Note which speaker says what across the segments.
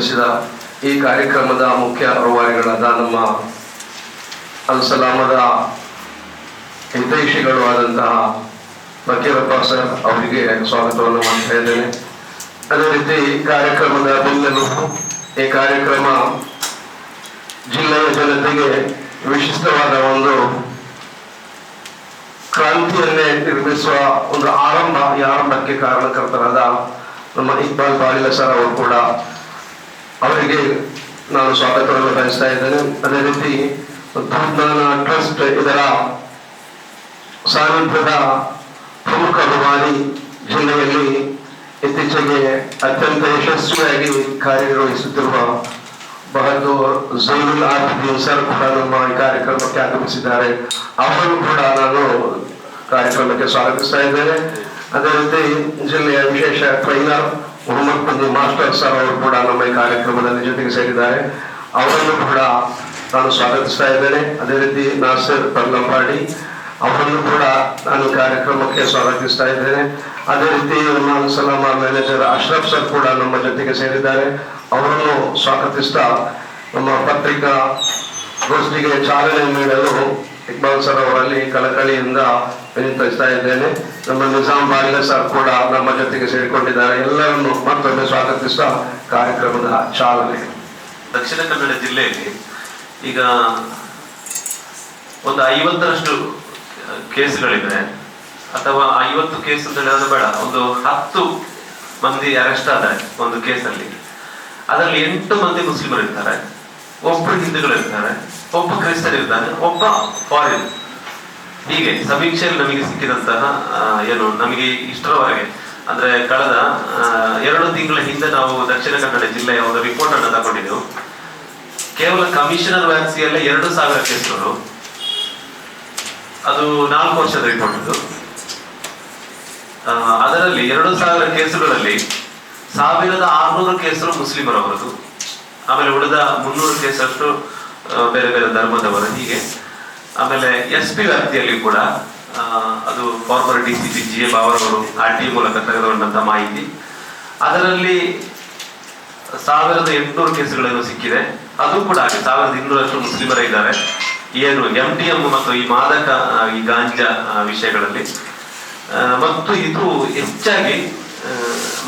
Speaker 1: ಆಗಮಿಸಿದ ಈ ಕಾರ್ಯಕ್ರಮದ ಮುಖ್ಯ ರೂವಾರಿಗಳಾದ ನಮ್ಮ ಅಲ್ಸಲಾಮದ ಹಿತೈಷಿಗಳು ಆದಂತಹ ಫಕೀರಪ್ಪ ಸರ್ ಅವರಿಗೆ ಸ್ವಾಗತವನ್ನು ಮಾಡ್ತಾ ಇದ್ದೇನೆ. ಅದೇ ರೀತಿ ಈ ಕಾರ್ಯಕ್ರಮದ ಬೆನ್ನೆಲುಬು ಈ ಕಾರ್ಯಕ್ರಮ ಜಿಲ್ಲೆಯ ಜನತೆಗೆ ವಿಶಿಷ್ಟವಾದ ಒಂದು ಕ್ರಾಂತಿಯನ್ನೇ ನಿರ್ಮಿಸುವ ಒಂದು ಆರಂಭ ಈ ಆರಂಭಕ್ಕೆ ಕಾರಣಕರ್ತರಾದ ನಮ್ಮ ಇಕ್ಬಾಲ್ ಬಾಲಿಲ ಸರ್ ಅವರು ಕೂಡ ಅವರಿಗೆ ನಾನು ಸ್ವಾಗತವನ್ನು ಬಯಸ್ತಾ ಇದ್ದೇನೆ. ಅದೇ ರೀತಿ ಧೂಮ್ದಾನ ಟ್ರಸ್ಟ್ ಇದರ ಸಾನ್ನಿಧ್ಯದ ಪ್ರಮುಖ ಅಭಿಮಾನಿ ಜಿಲ್ಲೆಯಲ್ಲಿ ಇತ್ತೀಚೆಗೆ ಅತ್ಯಂತ ಯಶಸ್ವಿಯಾಗಿ ಕಾರ್ಯನಿರ್ವಹಿಸುತ್ತಿರುವ ಬಹದ್ದೂರ್ ಜೈನುಲ್ ಆಬಿದೀನ್ ಸರ್ ಕೂಡ ನಮ್ಮ ಈ ಕಾರ್ಯಕ್ರಮಕ್ಕೆ ಆಗಮಿಸಿದ್ದಾರೆ. ಅವರನ್ನು ಕೂಡ ನಾನು ಕಾರ್ಯಕ್ರಮಕ್ಕೆ ಸ್ವಾಗತಿಸ್ತಾ ಇದ್ದೇನೆ. ಅದೇ ರೀತಿ ಜಿಲ್ಲೆಯ ವಿಶೇಷ trainer Mohammed Kundi master sir ಅವರು ಕೂಡ ನಮ್ಮ ಈ ಕಾರ್ಯಕ್ರಮದಲ್ಲಿ ಜೊತೆಗೆ ಸೇರಿದ್ದಾರೆ. ಅವರನ್ನು ಕೂಡ ನಾನು ಸ್ವಾಗತಿಸ್ತಾ ಇದ್ದೇನೆ. ಅದೇ ರೀತಿ ನಾಸರ್ ಪರ್ಲಂಪಾಡಿ ಅವರನ್ನು ಕೂಡ ನಾನು ಕಾರ್ಯಕ್ರಮಕ್ಕೆ ಸ್ವಾಗತಿಸ್ತಾ ಇದ್ದೇನೆ. ಅದೇ ರೀತಿ ಉಮಾನ್ ಸಲಾಮ ಮ್ಯಾನೇಜರ್ ಅಶ್ರಫ್ ಸರ್ ಕೂಡ ನಮ್ಮ ಜೊತೆಗೆ ಸೇರಿದ್ದಾರೆ. ಅವರನ್ನು ಸ್ವಾಗತಿಸ್ತಾ ನಮ್ಮ ಪತ್ರಿಕಾ ಗೋಷ್ಠಿಗೆ ಚಾಲನೆ ನೀಡಲು ಇಕ್ಬಾಲ್ ಸರ್ ಅವರಲ್ಲಿ ಕಳಕಳಿಯಿಂದ ವಿನಂತಿಸ್ತಾ ಇದ್ದೇನೆ. ನಮ್ಮ ನಿಜಾಮ್ ಬಾಲಿಲ ಸರ್ ಕೂಡ ನಮ್ಮ ಜೊತೆಗೆ ಸೇರಿಕೊಂಡಿದ್ದಾರೆ. ಎಲ್ಲರನ್ನು ಮತ್ತೊಮ್ಮೆ ಸ್ವಾಗತಿಸುವ ಕಾರ್ಯಕ್ರಮದ ಚಾಲನೆ.
Speaker 2: ದಕ್ಷಿಣ ಕನ್ನಡ ಜಿಲ್ಲೆಯಲ್ಲಿ ಈಗ ಒಂದು ಐವತ್ತರಷ್ಟು ಕೇಸ್ಗಳಿದೆ. ಅಥವಾ ಐವತ್ತು ಕೇಸ್ ಅಂತ ಬೇಡ, ಒಂದು ಹತ್ತು ಮಂದಿ ಅರೆಸ್ಟ್ ಆದರೆ ಒಂದು ಕೇಸಲ್ಲಿ. ಅದರಲ್ಲಿ ಎಂಟು ಮಂದಿ ಮುಸ್ಲಿಮರು ಇರ್ತಾರೆ ಒಬ್ಬರು ಹಿಂದೂಗಳು ಇರ್ತಾರೆ ಒಬ್ಬ ಕ್ರಿಸ್ತರು ಇರ್ತಾನೆ ಒಬ್ಬ ಫಾರಿನ್. ಹೀಗೆ ಸಮೀಕ್ಷೆಯಲ್ಲಿ ನಮಗೆ ಸಿಕ್ಕಿದಂತಹ ಏನು ನಮಗೆ ಇಷ್ಟರವರೆಗೆ, ಅಂದ್ರೆ ಕಳೆದ ಎರಡು ತಿಂಗಳ ಹಿಂದೆ ನಾವು ದಕ್ಷಿಣ ಕನ್ನಡ ಜಿಲ್ಲೆಯ ಒಂದು ರಿಪೋರ್ಟ್ ಅನ್ನು ತಗೊಂಡಿದ್ದೆವು. ಕೇವಲ ಕಮಿಷನರ್ ವ್ಯಾಪ್ತಿಯಲ್ಲೇ ಎರಡು ಸಾವಿರ ಕೇಸ್ಗಳು ಅದು ನಾಲ್ಕು ವರ್ಷದ ರಿಪೋರ್ಟ್ ಇದು ಅದರಲ್ಲಿ ಎರಡು ಸಾವಿರ ಕೇಸುಗಳಲ್ಲಿ ಸಾವಿರದ ಆರ್ನೂರು ಕೇಸರು ಮುಸ್ಲಿಮರವರದು. ಆಮೇಲೆ ಉಳಿದ ಮುನ್ನೂರು ಕೇಸಷ್ಟು ಆ, ಬೇರೆ ಬೇರೆ ಧರ್ಮದವರು. ಹೀಗೆ. ಆಮೇಲೆ ಎಸ್ ಪಿ ವ್ಯಾಪ್ತಿಯಲ್ಲಿ ಕೂಡ ಅದು former D C P G A ಬಾವರವರು R T ಮೂಲಕ ತೆಗೆದುಕೊಂಡಂತ ಮಾಹಿತಿ. ಅದರಲ್ಲಿ ಸಾವಿರದ ಎಂಟುನೂರು ಕೇಸುಗಳೇನು ಸಿಕ್ಕಿದೆ. ಅದು ಕೂಡ ಹಾಗೆ. ಸಾವಿರದ ಇನ್ನೂರಷ್ಟು ಮುಸ್ಲಿಮರೇ ಇದ್ದಾರೆ. ಏನು ಎಂ ಟಿ ಎಂ ಮತ್ತು ಈ ಮಾದಕ ಈ ಗಾಂಜಾ ವಿಷಯಗಳಲ್ಲಿ. ಮತ್ತು ಇದು ಹೆಚ್ಚಾಗಿ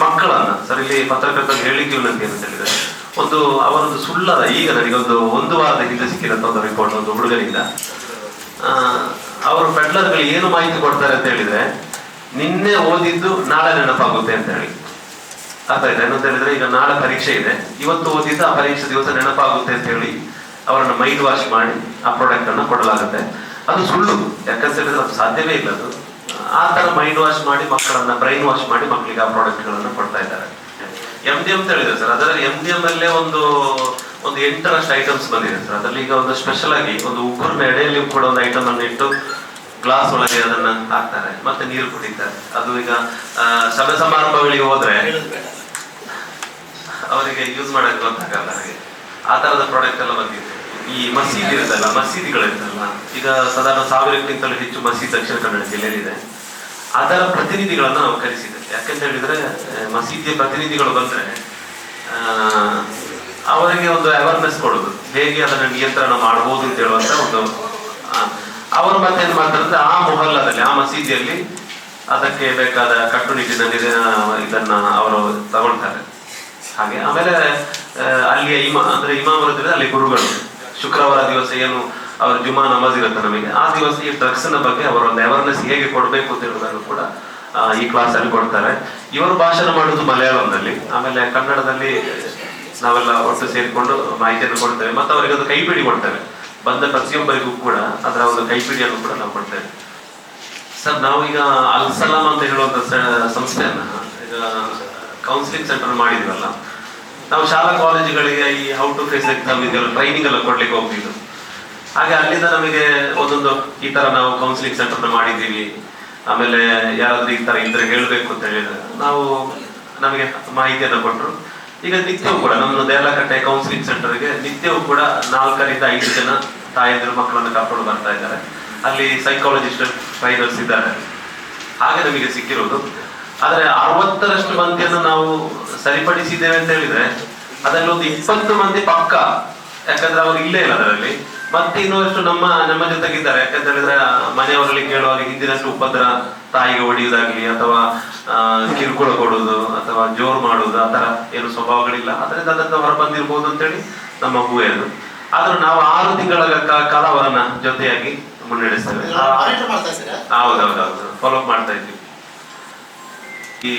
Speaker 2: ಮಕ್ಕಳನ್ನ ಸರ್ ಇಲ್ಲಿ ಪತ್ರಕರ್ತರು ಹೇಳಿಕೆ ವಿನಂತಿ ಅಂತ ಹೇಳಿದ್ರೆ. ಒಂದು ಅವರೊಂದು ಸುಳ್ಳದ ಈಗ ನನಗೊಂದು ಒಂದು ವಾರದ ಹಿಂದೆ ಸಿಕ್ಕಿರಂತ ಒಂದು ರಿಪೋರ್ಟ್ ಒಂದು ಹುಡುಗನಿಂದ. ಆ, ಅವರು ಪೆಡ್ಲರ್ಗಳು ಏನು ಮಾಹಿತಿ ಕೊಡ್ತಾರೆ ಅಂತ ಹೇಳಿದ್ರೆ ನಿನ್ನೆ ಓದಿದ್ದು ನಾಳೆ ನೆನಪಾಗುತ್ತೆ ಅಂತ ಹೇಳಿ. ಅರ್ಥ ಇದೆ ಏನಂತ ಹೇಳಿದ್ರೆ ಈಗ ನಾಳೆ ಪರೀಕ್ಷೆ ಇದೆ. ಇವತ್ತು ಓದಿದ್ದು ಆ ಪರೀಕ್ಷೆ ದಿವಸ ನೆನಪಾಗುತ್ತೆ ಅಂತ ಹೇಳಿ ಅವರನ್ನು ಮೈಂಡ್ ವಾಶ್ ಮಾಡಿ ಆ ಪ್ರಾಡಕ್ಟ್ ಅನ್ನು ಕೊಡಲಾಗುತ್ತೆ. ಅದು ಸುಳ್ಳು. ಯಾಕಂತ ಅದು ಸಾಧ್ಯವೇ ಇಲ್ಲ ಅದು. ಆ ಥರ ಮೈಂಡ್ ವಾಶ್ ಮಾಡಿ ಮಕ್ಕಳನ್ನ ಬ್ರೈನ್ ವಾಶ್ ಮಾಡಿ ಮಕ್ಕಳಿಗೆ ಆ ಪ್ರಾಡಕ್ಟ್ಗಳನ್ನು ಕೊಡ್ತಾ ಇದ್ದಾರೆ. M D M sir. ಅದರಲ್ಲಿ ಎಂ ಡಿ ಎಂ ಅಲ್ಲೇ ಒಂದು ಒಂದು ಎಂಟರಷ್ಟು ಐಟಮ್ಸ್ ಬಂದಿದೆ ಸರ್. ಅದರಲ್ಲಿ ಈಗ ಒಂದು ಸ್ಪೆಷಲ್ ಆಗಿ ಒಂದು ಉಗುರಿನ ಎಡೆಯಲ್ಲಿ ಕೂಡ ಒಂದು ಐಟಮ್ ಅನ್ನು ಇಟ್ಟು ಗ್ಲಾಸ್ ಒಳಗೆ ಅದನ್ನ ಹಾಕ್ತಾರೆ. ಮತ್ತೆ ನೀರು ಕುಡಿತಾರೆ. ಅದು ಈಗ ಸಭೆ ಸಮಾರಂಭಗಳಿಗೆ ಹೋದ್ರೆ ಅವರಿಗೆ ಯೂಸ್ ಮಾಡಕ್ ಗೊತ್ತಾಗಲ್ಲ ಹಾಗೆ. ಆ ತರದ ಪ್ರಾಡಕ್ಟ್ ಎಲ್ಲ ಬಂದಿದೆ. ಈ ಮಸೀದಿ ಇರುತ್ತಲ್ಲ ಮಸೀದಿಗಳಿರುತ್ತಲ್ಲ ಈಗ ಸಾಧಾರಣ ಸಾವಿರಕ್ಕಿಂತಲೂ ಹೆಚ್ಚು ಮಸೀದಿ ದಕ್ಷಿಣ ಕನ್ನಡ ಜಿಲ್ಲೆಯಲ್ಲಿದೆ. ಅದರ ಪ್ರತಿನಿಧಿಗಳನ್ನು ನಾವು ಕರೆಸಿದ್ದೇವೆ. ಯಾಕಂತ ಹೇಳಿದ್ರೆ ಮಸೀದಿಯ ಪ್ರತಿನಿಧಿಗಳು ಬಂದರೆ ಅವರಿಗೆ ಒಂದು ಅವೇರ್ನೆಸ್ ಕೊಡೋದು. ಹೇಗೆ ಅದನ್ನು ನಿಯಂತ್ರಣ ಮಾಡಬಹುದು ಅಂತ ಹೇಳುವಂತ ಒಂದು ಅವರು ಮತ್ತೆ ಏನ್ ಮಾಡ್ತಾರೆ ಆ ಮೊಹಲ್ಲದಲ್ಲಿ, ಆ ಮಸೀದಿಯಲ್ಲಿ ಅದಕ್ಕೆ ಬೇಕಾದ ಕಟ್ಟುನಿಟ್ಟಿನ ಇದನ್ನ ಅವರು ತಗೊಳ್ತಾರೆ. ಹಾಗೆ, ಆಮೇಲೆ ಅಲ್ಲಿಯ ಇಮಾ, ಅಂದ್ರೆ ಇಮಾಮರು ಅಲ್ಲಿ ಗುರುಗಳು. ಶುಕ್ರವಾರ ದಿವಸ ಏನು ಅವ್ರ ಜುಮಾ ನಮಾಜ್ ಇರುತ್ತೆ ನಮಗೆ. ಆ ದಿವಸ ಈ ಡ್ರಗ್ಸ್ನ ಬಗ್ಗೆ ಅವರ ಒಂದು ಅವೇರ್ನೆಸ್ ಹೇಗೆ ಕೊಡಬೇಕು ಅಂತ ಕೂಡ ಈ ಕ್ಲಾಸ್ ಅಲ್ಲಿ ಕೊಡ್ತಾರೆ. ಇವರು ಭಾಷಣ ಮಾಡೋದು ಮಲಯಾಳಂನಲ್ಲಿ. ಆಮೇಲೆ ಕನ್ನಡದಲ್ಲಿ ನಾವೆಲ್ಲ ಒಟ್ಟು ಸೇರಿಕೊಂಡು ಮಾಹಿತಿಯನ್ನು ಕೊಡ್ತೇವೆ. ಮತ್ತು ಅವರಿಗೆ ಒಂದು ಕೈಪಿಡಿ ಕೊಡ್ತೇವೆ. ಬಂದ ಪ್ರತಿಯೊಬ್ಬರಿಗೂ ಕೂಡ ಅದರ ಒಂದು ಕೈಪಿಡಿಯನ್ನು ಕೂಡ ನಾವು ಕೊಡ್ತೇವೆ. ಸರ್, ನಾವು ಈಗ ಅಲ್ ಸಲಾಂ ಅಂತ ಹೇಳುವಂತ ಸಂಸ್ಥೆಯನ್ನ, ಈಗ ಕೌನ್ಸಿಲಿಂಗ್ ಸೆಂಟರ್ ಮಾಡಿದ್ವಲ್ಲ, ನಾವು ಶಾಲಾ ಕಾಲೇಜುಗಳಿಗೆ ಈ ಹೌ ಟು ಫೇಸ್ ಎಕ್ಸಾಮ್ ಇದೆಲ್ಲ ಟ್ರೈನಿಂಗ್ ಎಲ್ಲ ಕೊಡ್ಲಿಕ್ಕೆ ಹೋಗ್ತಿದ್ವು ಹಾಗೆ ಅಲ್ಲಿಂದ ನಮಗೆ ಒಂದೊಂದು ಈ ತರ ನಾವು ಕೌನ್ಸಿಲಿಂಗ್ ಸೆಂಟರ್ ಮಾಡಿದ್ದೀವಿ. ಆಮೇಲೆ ಯಾರಾದ್ರೂ ಈ ತರ ಇದ್ರೆ ಹೇಳ್ಬೇಕು ಅಂತ ಹೇಳಿದ್ರೆ ನಾವು ನಮಗೆ ಮಾಹಿತಿಯನ್ನು ಕೊಟ್ಟರು ಈಗ ನಿತ್ಯವೂ ಕೂಡ ನಮ್ಮ ದೇಲಕಟ್ಟೆ ಕೌನ್ಸಿಲಿಂಗ್ ಸೆಂಟರ್ಗೆ ನಿತ್ಯವೂ ಕೂಡ ನಾಲ್ಕರಿಂದ ಐದು ಜನ ತಾಯಂದಿರು ಮಕ್ಕಳನ್ನು ಕರ್ಕೊಂಡು ಬರ್ತಾ ಇದ್ದಾರೆ. ಅಲ್ಲಿ ಸೈಕಾಲಜಿಸ್ಟ್ ಟ್ರೈನರ್ಸ್ ಇದ್ದಾರೆ. ಹಾಗೆ ನಮಗೆ ಸಿಕ್ಕಿರೋದು. ಆದರೆ ಅರವತ್ತರಷ್ಟು ಮಂದಿಯನ್ನು ನಾವು ಸರಿಪಡಿಸಿದ್ದೇವೆ ಅಂತ ಹೇಳಿದ್ರೆ ಅದರಲ್ಲಿ ಒಂದು ಇಪ್ಪತ್ತು ಮಂದಿ ಪಕ್ಕ, ಯಾಕಂದ್ರೆ ಅವರು ಇಲ್ಲೇ ಇಲ್ಲ ಅದರಲ್ಲಿ. ಮತ್ತೆ ಇನ್ನೊಂದಷ್ಟು ನಮ್ಮ ನಮ್ಮ ಜೊತೆಗಿದ್ದಾರೆ. ಯಾಕಂತ ಹೇಳಿದ್ರೆ ಮನೆಯವರಲ್ಲಿ ಕೇಳುವಾಗ ಹಿಂದಿನಷ್ಟು ಉಪದ್ರ ತಾಯಿಗೆ ಹೊಡೆಯುವುದಾಗ್ಲಿ ಅಥವಾ ಕಿರುಕುಳ ಕೊಡುವುದು ಅಥವಾ ಜೋರು ಮಾಡುವುದು ಆ ತರ ಏನು ಸ್ವಭಾವಗಳಿಲ್ಲ. ಅದರಿಂದ ಅದರಿಂದ ಹೊರ ಬಂದಿರ್ಬೋದು ಅಂತೇಳಿ ನಮ್ಮ ಅದು ಆದ್ರೂ ನಾವು ಆರು ತಿಂಗಳ ಕಾಲ ಅವರನ್ನ ಜೊತೆಯಾಗಿ ಮುನ್ನಡೆಸ್ತೇವೆ. ಹೌದೌದೌದು. ಫಾಲೋ ಮಾಡ್ತಾ ಇದ್ವಿ ಈ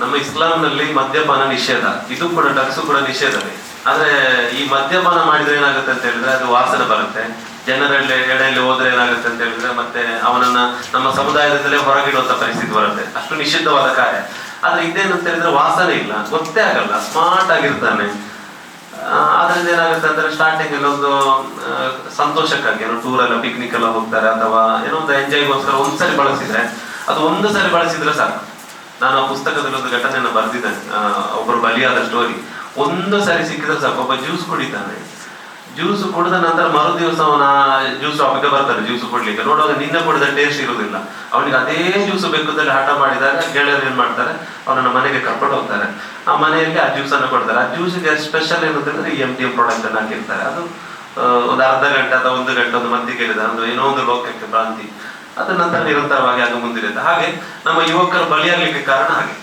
Speaker 2: ನಮ್ಮ ಇಸ್ಲಾಂನಲ್ಲಿ ಮದ್ಯಪಾನ ನಿಷೇಧ. ಇದು ಕೂಡ ಡ್ರಗ್ಸ್ ಕೂಡ ನಿಷೇಧವೇ. ಆದ್ರೆ ಈ ಮದ್ಯಪಾನ ಮಾಡಿದ್ರೆ ಏನಾಗುತ್ತೆ ಅಂತ ಹೇಳಿದ್ರೆ ಅದು ವಾಸನೆ ಬರುತ್ತೆ. ಜನರಲ್ಲಿ ಎಡೆಯಲ್ಲಿ ಹೋದ್ರೆ ಏನಾಗುತ್ತೆ ಅಂತ ಹೇಳಿದ್ರೆ ಮತ್ತೆ ಅವನನ್ನ ನಮ್ಮ ಸಮುದಾಯದಲ್ಲೇ ಹೊರಗಿಡುವಂತ ಪರಿಸ್ಥಿತಿ ಬರುತ್ತೆ. ಅಷ್ಟು ನಿಷಿದ್ಧವಾದ ಕಾರ್ಯ. ಆದ್ರೆ ಇದೇನಂತ ಹೇಳಿದ್ರೆ ವಾಸನೆ ಇಲ್ಲ, ಗೊತ್ತೇ ಆಗಲ್ಲ ಸ್ಮಾರ್ಟ್ ಆಗಿರ್ತಾನೆ. ಅದರಿಂದ ಏನಾಗುತ್ತೆ ಅಂದ್ರೆ ಸ್ಟಾರ್ಟಿಂಗ್ ಅಲ್ಲಿ ಒಂದು ಸಂತೋಷಕ್ಕಾಗಿ, ಏನೋ ಟೂರ್ ಎಲ್ಲ ಪಿಕ್ನಿಕ್ ಎಲ್ಲ ಹೋಗ್ತಾರೆ ಅಥವಾ ಏನೋ ಒಂದು ಎಂಜಾಯ್ಗೋಸ್ಕರ ಒಂದ್ಸರಿ ಬಳಸಿದ್ರೆ, ಅದು ಒಂದು ಸರಿ ಬಳಸಿದ್ರೆ ಸಾಕು. ನಾನು ಆ ಪುಸ್ತಕದಲ್ಲಿ ಒಂದು ಘಟನೆಯನ್ನು ಬರೆದಿದ್ದೇನೆ. ಒಬ್ಬರು ಬಲಿಯಾದ ಸ್ಟೋರಿ ಒಂದು ಸರಿ ಸಿಕ್ಕಿದ್ರೆ ಸಾಕು. ಒಬ್ಬ ಜ್ಯೂಸ್ ಕುಡಿತಾನೆ. ಜ್ಯೂಸ್ ಕುಡಿದ ನಂತರ ಮರು ದಿವಸ ಅವನ ಜ್ಯೂಸ್ ಶಾಪಿಗೆ ಬರ್ತಾನೆ ಜ್ಯೂಸ್ ಕುಡ್ಲಿಕ್ಕೆ. ನೋಡುವಾಗ ನಿನ್ನೆ ಕುಡಿದ ಟೇಸ್ಟ್ ಇರುವುದಿಲ್ಲ. ಅವನಿಗೆ ಅದೇ ಜ್ಯೂಸ್ ಬೇಕು ಅಂತ ಹಠ ಮಾಡಿದಾಗ ಗೆಳೆಯರು ಏನ್ ಮಾಡ್ತಾರೆ? ಅವನನ್ನ ಮನೆಗೆ ಕರ್ಕೊಂಡು ಹೋಗ್ತಾರೆ. ಆ ಮನೆಯಲ್ಲಿ ಆ ಜ್ಯೂಸ್ ಅನ್ನು ಕೊಡ್ತಾರೆ. ಆ ಜ್ಯೂಸ್ಗೆ ಸ್ಪೆಷಲ್ ಏನು ಅಂತಂದ್ರೆ ಈ ಎಂ ಟಿ ಎಂ ಪ್ರಾಡಕ್ಟ್ ಅನ್ನು ಹಾಕಿರ್ತಾರೆ. ಅದು ಒಂದು ಅರ್ಧ ಗಂಟೆ ಅಥವಾ ಒಂದು ಗಂಟೆ ಒಂದು ಕೇಳಿದ ಒಂದು ಏನೋ ಒಂದು ಲೋಕಕ್ಕೆ ಭ್ರಾಂತಿ. ಅದು ನಂತರ ನಿರಂತರವಾಗಿ ಅದು ಮುಂದಿರುತ್ತೆ. ಹಾಗೆ ನಮ್ಮ ಯುವಕರು ಬಲಿಯಾಗಲಿಕ್ಕೆ ಕಾರಣ ಹಾಗೆ.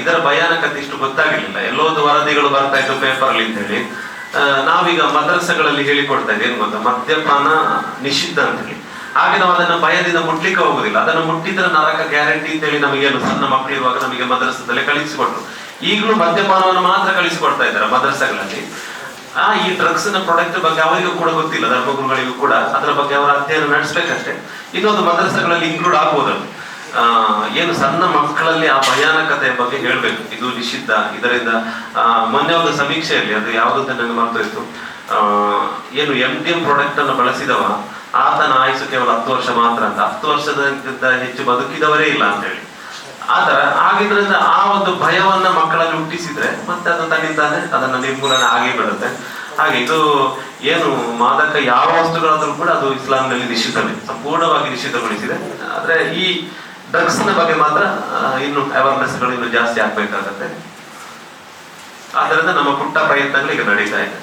Speaker 2: ಇದರ ಭಯಾನಕತೆ ಇಷ್ಟು ಗೊತ್ತಾಗಲಿಲ್ಲ ಎಲ್ಲೋ ಒಂದು ವರದಿಗಳು ಬರ್ತಾ ಇತ್ತು ಪೇಪರ್ ಅಂತ ಹೇಳಿ ನಾವೀಗ ಮದ್ರಸಗಳಲ್ಲಿ ಹೇಳಿಕೊಡ್ತಾ ಇದ್ದೇವೆ ಏನು ಗೊತ್ತಾ? ಮದ್ಯಪಾನ ನಿಷಿದ್ಧ ಅಂತ ಹೇಳಿ ಹಾಗೆ ನಾವು ಅದನ್ನ ಭಯದಿಂದ ಮುಟ್ಲಿಕ್ಕೆ ಹೋಗುದಿಲ್ಲ. ಅದನ್ನು ಮುಟ್ಟಿದ್ರೆ ನರಕ ಗ್ಯಾರಂಟಿ ಅಂತ ಹೇಳಿ ನಮಗೇನು ಸಣ್ಣ ಮಕ್ಕಳಿರುವಾಗ ನಮಗೆ ಮದ್ರಸದಲ್ಲೇ ಕಳಿಸಿಕೊಟ್ರು. ಈಗಲೂ ಮದ್ಯಪಾನವನ್ನು ಮಾತ್ರ ಕಳಿಸಿಕೊಡ್ತಾ ಇದ್ದಾರೆ ಮದ್ರಸಗಳಲ್ಲಿ. ಆ ಈ ಡ್ರಗ್ಸ್ನ ಪ್ರಾಡಕ್ಟ್ ಬಗ್ಗೆ ಅವರಿಗೂ ಕೂಡ ಗೊತ್ತಿಲ್ಲ. ಧರ್ಮಗುರುಗಳಿಗೂ ಕೂಡ ಅದರ ಬಗ್ಗೆ ಅವರ ಅಧ್ಯಯನ ನಡೆಸಬೇಕಷ್ಟೇ. ಇನ್ನೊಂದು ಮದ್ರಸಗಳಲ್ಲಿ ಇನ್ಕ್ಲೂಡ್ ಆಗ್ಬೋದು ಅದು. ಆ, ಏನು ಸಣ್ಣ ಮಕ್ಕಳಲ್ಲಿ ಆ ಭಯಾನಕತೆಯ ಬಗ್ಗೆ ಹೇಳ್ಬೇಕು. ಇದು ನಿಷಿದ್ಧ. ಇದರಿಂದ ಮೊನ್ನೆ ಒಂದು ಸಮೀಕ್ಷೆಯಲ್ಲಿ ಅದು ಯಾವುದಂತ ನನಗೆ ಇತ್ತು ಏನು ಎಂ ಟಿ ಎಂ ಪ್ರಾಡಕ್ಟ್ ಅನ್ನು ಬಳಸಿದವ. ಆತನ ಆಯಸ್ಸು ಕೇವಲ ಹತ್ತು ವರ್ಷ ಮಾತ್ರ ಅಂತ. ಹತ್ತು ವರ್ಷದಕ್ಕಿಂತ ಹೆಚ್ಚು ಬದುಕಿದವರೇ ಇಲ್ಲ ಅಂತ ಹೇಳಿ. ಆತರ ಆಗಿದ್ರಿಂದ ಆ ಒಂದು ಭಯವನ್ನ ಮಕ್ಕಳಲ್ಲಿ ಹುಟ್ಟಿಸಿದ್ರೆ ಮತ್ತೆ ಅದು ತನ್ನಿಂದಾನೆ ಅದನ್ನ ನಿರ್ಮೂಲನೆ ಆಗೇ ಬಿಡುತ್ತೆ ಹಾಗೆ ಇದು ಏನು ಮಾದಕ ಯಾವ ವಸ್ತುಗಳಾದ್ರೂ ಕೂಡ ಅದು ಇಸ್ಲಾಂನಲ್ಲಿ ನಿಷಿದ್ಧವೇ. ಸಂಪೂರ್ಣವಾಗಿ ನಿಷಿದ್ಧಗೊಳಿಸಿದೆ. ಆದ್ರೆ ಈ ಡ್ರಗ್ಸ್ನ ಬಗ್ಗೆ ಮಾತ್ರ ಇನ್ನು ಅವೇರ್ನೆಸ್ಗಳು ಇನ್ನು ಜಾಸ್ತಿ ಆಗ್ಬೇಕಾಗತ್ತೆ. ಆದ್ದರಿಂದ ನಮ್ಮ ಪುಟ್ಟ ಪ್ರಯತ್ನಗಳು ಈಗ ನಡೀತಾ ಇದೆ.